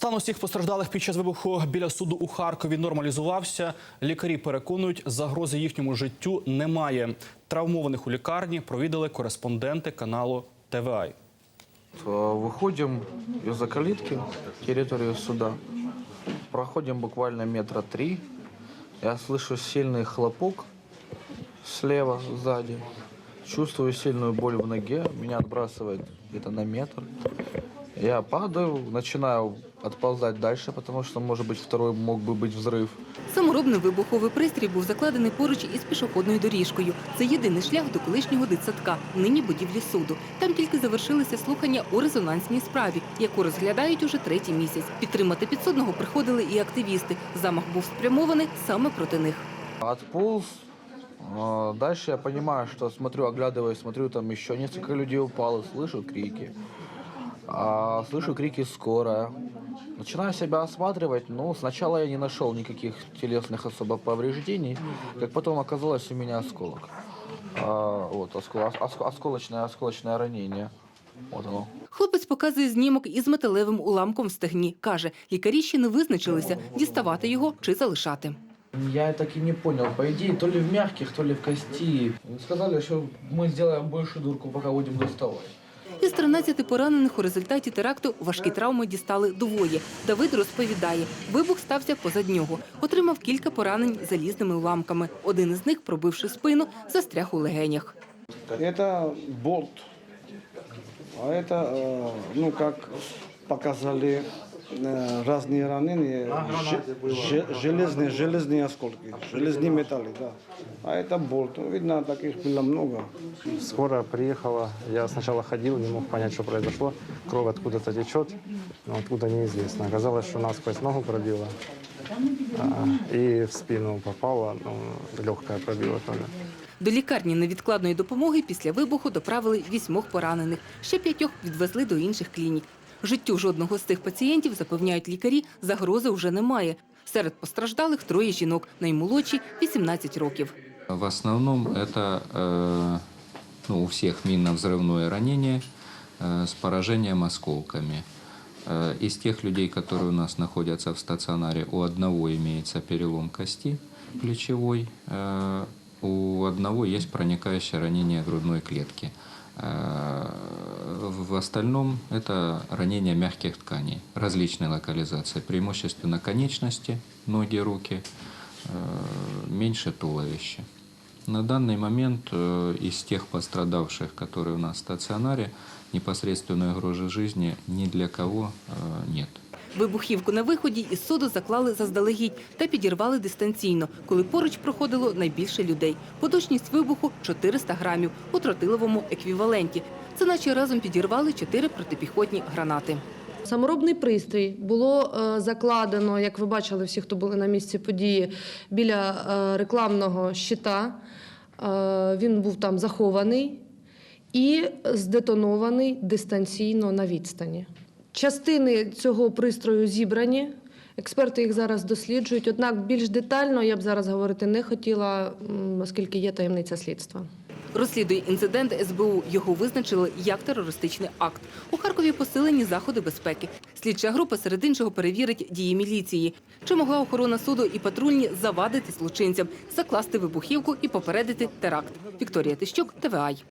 Стан усіх постраждалих під час вибуху біля суду у Харкові нормалізувався. Лікарі переконують, загрози їхньому життю немає. Травмованих у лікарні провідали кореспонденти каналу ТВА. Э, Выходим из-за калитки в территорию суда. Проходим буквально метра три. Я слышу сильный хлопок слева, сзади. Чувствую сильную боль в ноге. Меня отбрасывает где-то на метр. Я падаю, начинаю отползать дальше, потому что, может быть, второй мог бы быть взрыв. Саморобний вибуховий пристрій був закладений поруч із пішохідною доріжкою. Це єдиний шлях до колишнього дитсадка, нині будівлі суду. Там тільки завершилися слухання у резонансній справі, яку розглядають уже третій місяць. Підтримати підсудного приходили і активісти. Замах був спрямований саме проти них. Отполз. А, Дальше я понимаю, что смотрю, оглядываюсь, смотрю, там еще несколько людей упало, слышу крики. А, слышу крики скорая. Начинаю себя осматривать, ну, сначала я не нашел никаких телесных особо повреждений, как потом оказалось у меня осколок. А, вот, оскол- оск- осколочное, осколочное ранение. Вот оно. Хлопець показує знімок із металевим уламком в стегні. Каже, лікарі ще не визначилися, діставати його чи залишати. Я так и не понял. По идее, то ли в мягких, то ли в кости. Сказали, что мы сделаем большую дурку, пока будем доставать. Із 13 поранених у результаті теракту важкі травми дістали двоє. Давид розповідає, вибух стався позад нього. Отримав кілька поранень залізними уламками. Один із них, пробивши спину, застряг у легенях. Это болт. А это, э, ну, как показали э, разные ранения, же- же- железные, железные осколки, железные металлы, да. А это болт. Ну, Видно, таких было много. Скоро приехала. Я сначала ходил, не мог понять, что произошло. Кровь откуда-то течет, но откуда неизвестно. Оказалось, что насквозь ногу пробила а, и в спину попала, ну, легкая пробила тоже. До лікарні невідкладної допомоги після вибуху доправили вісьмох поранених. Ще п'ятьох відвезли до інших клінік. Життю жодного з цих пацієнтів, запевняють лікарі, загрози вже немає. Серед постраждалих троє жінок, наймолодші – 18 років. В основном это э, ну, у всех минно-взрывное ранение э, с поражением осколками. Э, из тех людей, которые у нас находятся в стационаре, у одного имеется перелом кости плечевой, э, у одного есть проникающее ранение грудной клетки. Э, В остальном это ранение мягких тканей различной локализации, преимущественно конечности, ноги, руки, э, меньше туловища. На данный момент э, из тех пострадавших, которые у нас в стационаре, непосредственной угрозы жизни ни для кого нет. Вибухівку на виході із суду заклали заздалегідь та підірвали дистанційно, коли поруч проходило найбільше людей. Поточність вибуху 400 грамів у тротиловому еквіваленті. Це наче разом підірвали чотири протипіхотні гранати. Саморобний пристрій було е, закладено, як ви бачили, всі, хто були на місці події, біля е, рекламного щита. Е, Він був там захований і здетонований дистанційно на відстані. Частини цього пристрою зібрані. Експерти їх зараз досліджують. Однак більш детально я б зараз говорити не хотіла, оскільки є таємниця слідства. Розслідує інцидент СБУ. Його визначили як терористичний акт. У Харкові посилені заходи безпеки. Слідча група серед іншого перевірить дії міліції. Чи могла охорона суду і патрульні завадити злочинцям, закласти вибухівку і попередити теракт? Вікторія Тищук, ТВАЙ.